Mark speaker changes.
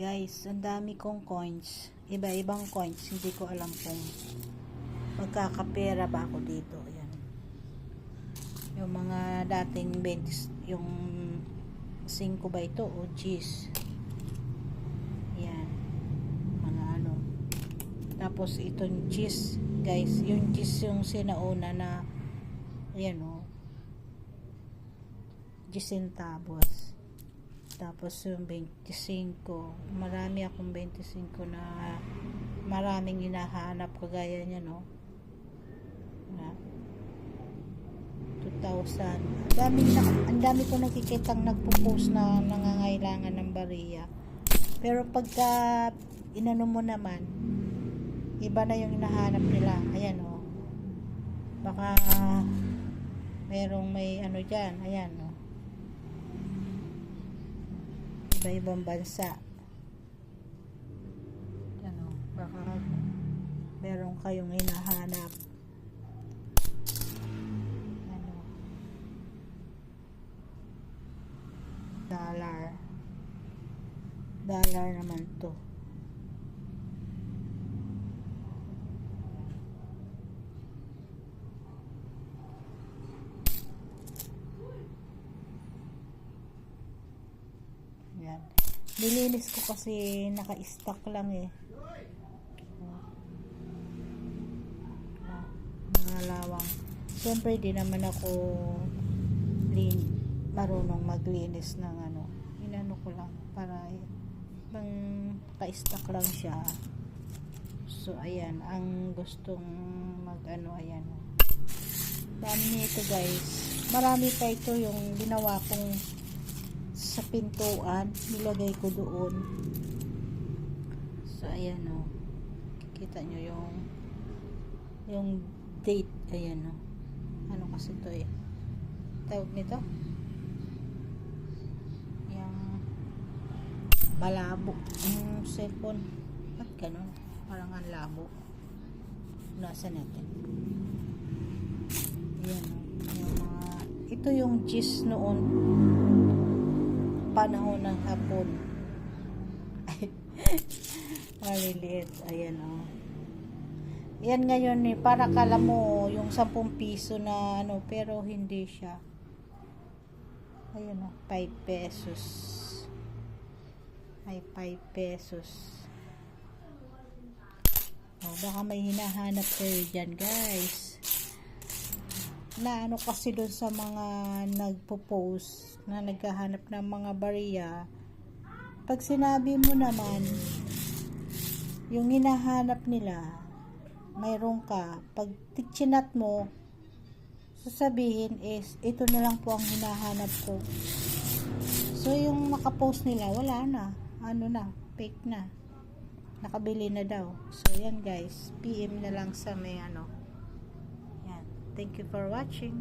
Speaker 1: Guys, ang dami kong coins. Iba-ibang coins. Hindi ko alam kung magkakapera ba ako dito. Ayan. Yung mga dating 20, yung 5 ba ito o G's. Ayan. Mga ano. Tapos itong G's, guys. Yung G's yung sinauna na ayan o. G's centavos. Tapos yung 25, marami akong 25 na maraming hinahanap kagaya niya, no? Na, 2,000. Ang dami, na, ang dami ko nakikitang nagpo-post na nangangailangan ng bariya. Pero pagka inano mo naman, iba na yung hinahanap nila. Ayan, oh. Baka merong may ano dyan. Ayan, oh iba-ibang bansa. Ano, baka meron kayong hinahanap. Ano, dollar. Dollar naman to. Yan. Nilinis ko kasi naka-stock lang eh. Mga lawang. Siyempre, di naman ako lin marunong maglinis ng ano. Inano ko lang para bang ka-stock lang siya. So, ayan. Ang gustong mag-ano, ayan. Dami nito guys. Marami pa ito yung ginawa kong sa pintuan nilagay ko doon. So ayan o kita nyo yung yung date. Ayan o ano kasi to eh. Tawag nito? Yung malabo yung cellphone. Ba't ganun? Parang ang labo. Nasa natin ayan o yung mga ito yung gis noon panahon ng hapon. Maliliit. Ayan o. Oh. Yan ngayon eh, para kala mo yung 10 piso na ano, pero hindi siya. Ayan o, oh, 5 pesos. Ay, 5 pesos. Oh, baka may hinahanap kayo dyan, guys. Na ano kasi doon sa mga nagpo-post na naghahanap ng mga bariya, pag sinabi mo naman, yung hinahanap nila, mayroon ka, pag chinat mo, sasabihin is, ito na lang po ang hinahanap ko. So, yung nakapost nila, wala na. Ano na, fake na. Nakabili na daw. So, yan guys, PM na lang sa may ano. Yan. Thank you for watching.